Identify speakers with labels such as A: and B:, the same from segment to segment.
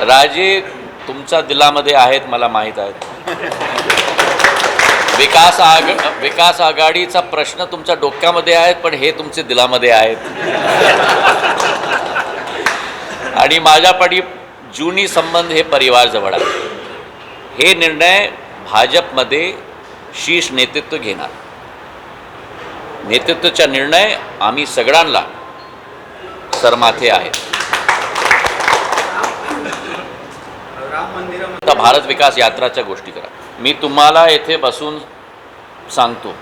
A: राजे तुमच्या दिलामध्ये आहेत मला माहीत आहेत. विकास आग विकास आघाडीचा प्रश्न तुमच्या डोक्यामध्ये आहेत पण हे तुमचे दिलामध्ये आहेत. आणि माझ्यापडी जुनी संबंध हे परिवारजवळ आहे हे निर्णय भाजपमध्ये शीर्ष नेतृत्व घेणार. नेतृत्वाचा निर्णय आम्ही सगळ्यांना सरमाथे आहेत
B: राम मंदिरामध्ये
A: आता भारत विकास यात्राच्या गोष्टी करा. मी तुम्हाला येथे बसून सांगतो.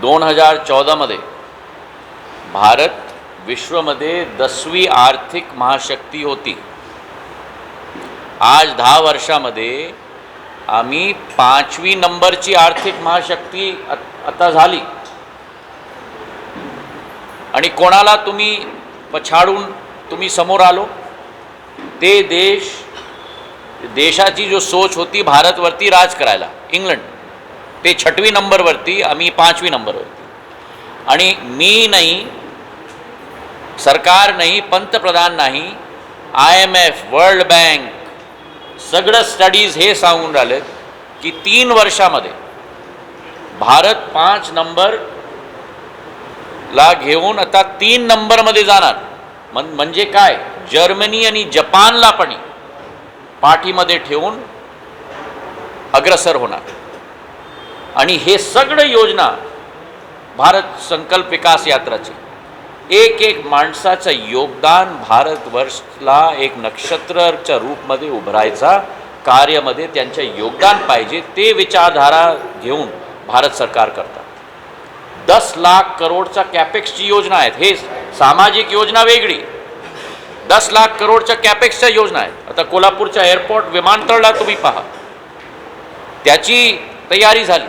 A: दोन हजार चौदामध्ये भारत विश्वमध्ये दसवी आर्थिक महाशक्ती होती. आज दहा वर्षामध्ये आम्ही पाचवी नंबरची आर्थिक महाशक्ती आता झाली. आणि कोणाला तुम्ही पछाडून तुम्ही समोर आलो? ते देश देशाची जो सोच होती भारतवरती राज करायला इंग्लंड ते छठवी नंबरवरती आम्ही पाचवी नंबरवरती. आणि मी नाही सरकार नाही पंतप्रधान नाही I M F World Bank सगळं स्टडीज हे सांगून राहिलेत की तीन वर्षामध्ये भारत पाच नंबर ला घेऊन आता तीन नंबरमध्ये जाणार. मन म्हणजे काय? जर्मनी आणि जपानला पण पाठीमध्ये ठेवून अग्रसर होणार. आणि हे सगळं योजना भारत संकल्प विकास यात्राची एक एक माणसाचं योगदान भारतवर्षला एक नक्षत्राच्या रूपमध्ये उभरायचा कार्यामध्ये त्यांचं योगदान पाहिजे ते विचारधारा घेऊन भारत सरकार करतात. दस लाख करोडचा कॅपेक्सची योजना आहेत. हे सामाजिक योजना वेगळी. दस लाख करोडच्या कॅपेक्सच्या योजना आहेत. आता कोल्हापूरच्या एअरपोर्ट विमानतळला तुम्ही पहा. त्याची तयारी झाली.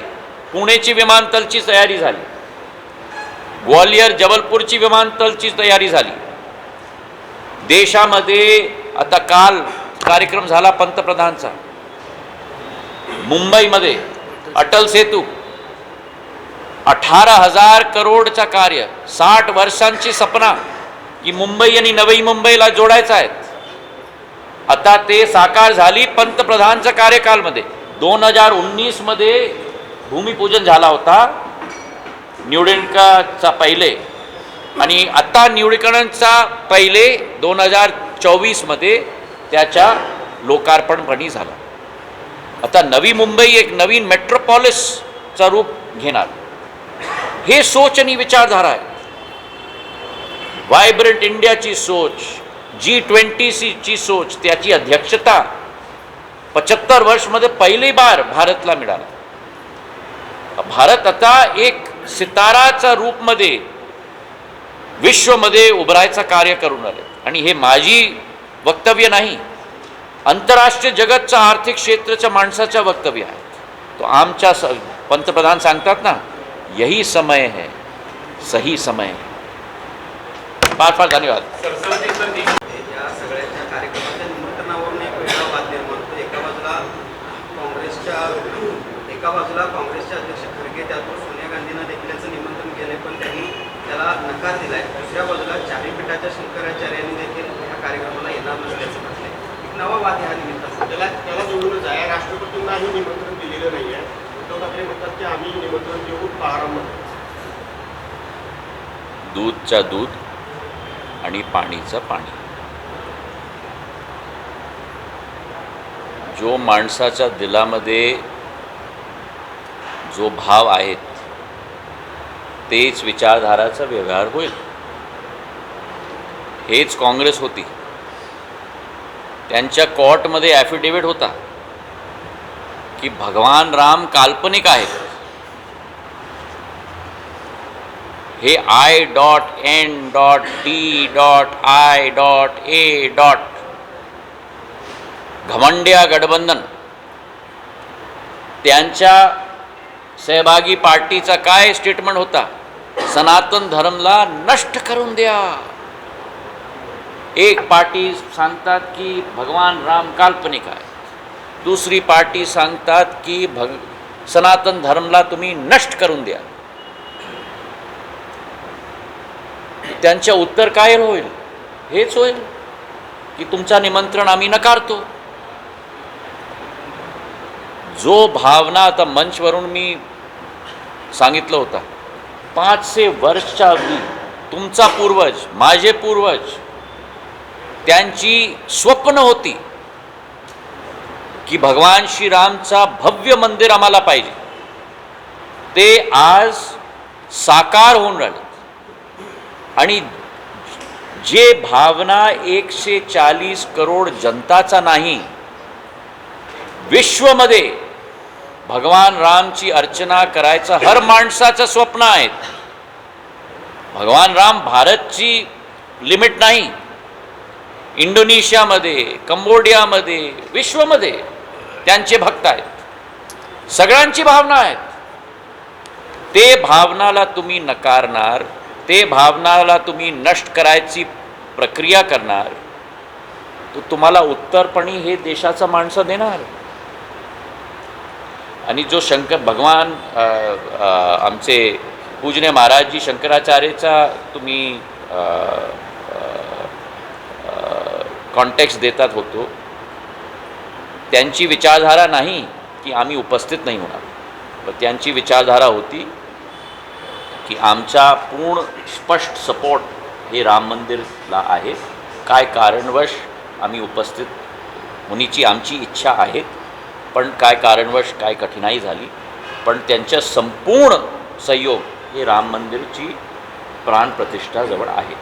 A: पुणेची विमानतळची तयारी झाली. ग्वालियर जबलपूरची विमानतळची तयारी झाली. देशामध्ये आता काल कार्यक्रम झाला पंतप्रधानचा. मुंबईमध्ये अटल सेतू. अठारा हजार करोडचा कार्य. साठ वर्षांची सपना. की मुंबई आणि नवी मुंबईला जोडायचं आहेत. आता ते साकार झाली पंतप्रधानच्या कार्यकालमध्ये. दोन हजार उन्नीसमध्ये भूमिपूजन झाला होता. निवडणुकाचा पहिले आणि आत्ता निवडणुकांचा पहिले दोन हजार चोवीसमध्ये त्याच्या लोकार्पणपणी झाला. आता नवी मुंबई एक नवीन मेट्रोपॉलिसचा रूप घेणार. हे सोच आणि विचारधारा आहे. व्हायब्रंट इंडियाची सोच जी ट्वेंटी ची सोच त्याची अध्यक्षता पचहत्तर वर्षमध्ये पहिली बार भारतला मिळाला. भारत आता एक सिताराच्या रूपमध्ये विश्वमध्ये उभरायचं कार्य करून आले. आणि हे माझी वक्तव्य नाही आंतरराष्ट्रीय जगतचं आर्थिक क्षेत्राच्या माणसाच्या वक्तव्य आहे. तो आमच्या स पंतप्रधान सांगतात ना यही समय है सही समय है. फार फार धन्यवाद.
B: या सगळ्याच्या कार्यक्रमाच्या निमंत्रणावरून एक बाजूला काँग्रेसच्या एका बाजूला काँग्रेसचे अध्यक्ष खरगे त्यातून सोनिया गांधींना देखील निमंत्रण केले पण त्यांनी त्याला नकार दिलाय. दुसऱ्या बाजूला चारीपीठाच्या शंकराचार्यांनी देखील या कार्यक्रमाला येणार नसल्याचं म्हटलंय. एक नवा वाद ह्या निमित्तानं.
C: त्याला त्याला जोडूनच आहे. राष्ट्रपतींनाही निमंत्रण दिलेलं नाही आहे उद्धव ठाकरे म्हणतात की आम्ही निमंत्रण प्रारंभ
A: दूधच्या दूध आणि पाणीचं पाणी. जो माणसाच्या दिलामध्ये जो भाव आहेत तेच विचारधाराचा व्यवहार होईल. हेच काँग्रेस होती. त्यांच्या कोर्टमध्ये ॲफिडेविट होता की भगवान राम काल्पनिक आहेत. हे I dot N dot D dot I dot A dot घमंड्या गठबंधन. त्यांच्या सहभागी पार्टीचा काय स्टेटमेंट होता? सनातन धर्मला नष्ट करून द्या. एक पार्टी सांगतात की भगवान राम काल्पनिक आहे दुसरी पार्टी सांगतात की भग सनातन धर्मला तुम्ही नष्ट करून द्या. त्यांच्या उत्तर काय होईल. हेच होईल की तुमचा निमंत्रण आम्ही नकारतो. जो भावना आता मंचवरून मी सांगितलं होता पाचशे वर्षच्या अगदी तुमचा पूर्वज माझे पूर्वज त्यांची स्वप्न होती की भगवान श्रीरामचा भव्य मंदिर आम्हाला पाहिजे. ते आज साकार होऊन राहिले. आणि जे भावना एकशे चाळीस करोड जनताचा नाही विश्वमध्ये भगवान रामची अर्चना करायचं हर माणसाचं स्वप्न आहे. भगवान राम भारतची लिमिट नाही. इंडोनेशियामध्ये कंबोडियामध्ये विश्वमध्ये त्यांचे भक्त आहेत. सगळ्यांची भावना आहेत. ते भावनाला तुम्ही नकारणार ते भावनाला तुम्ही नष्ट करायची प्रक्रिया करणार तर तुम्हाला उत्तरपणी हे देशाचा माणसं देणार. आणि जो शंकर भगवान आमचे पूजने महाराजजी शंकराचार्यचा तुम्ही कॉन्टॅक्ट देतात होतो त्यांची विचारधारा नाही की आम्ही उपस्थित नाही होणार. त्यांची विचारधारा होती की आमचा पूर्ण स्पष्ट सपोर्ट हे राम मंदिरला आहे. काय कारणवश आम्ही उपस्थित होण्याची आमची इच्छा आहे पण काय कारणवश काय कठीणाई झाली पण त्यांच्या संपूर्ण सहयोग हे राम मंदिरची प्राणप्रतिष्ठाजवळ आहे.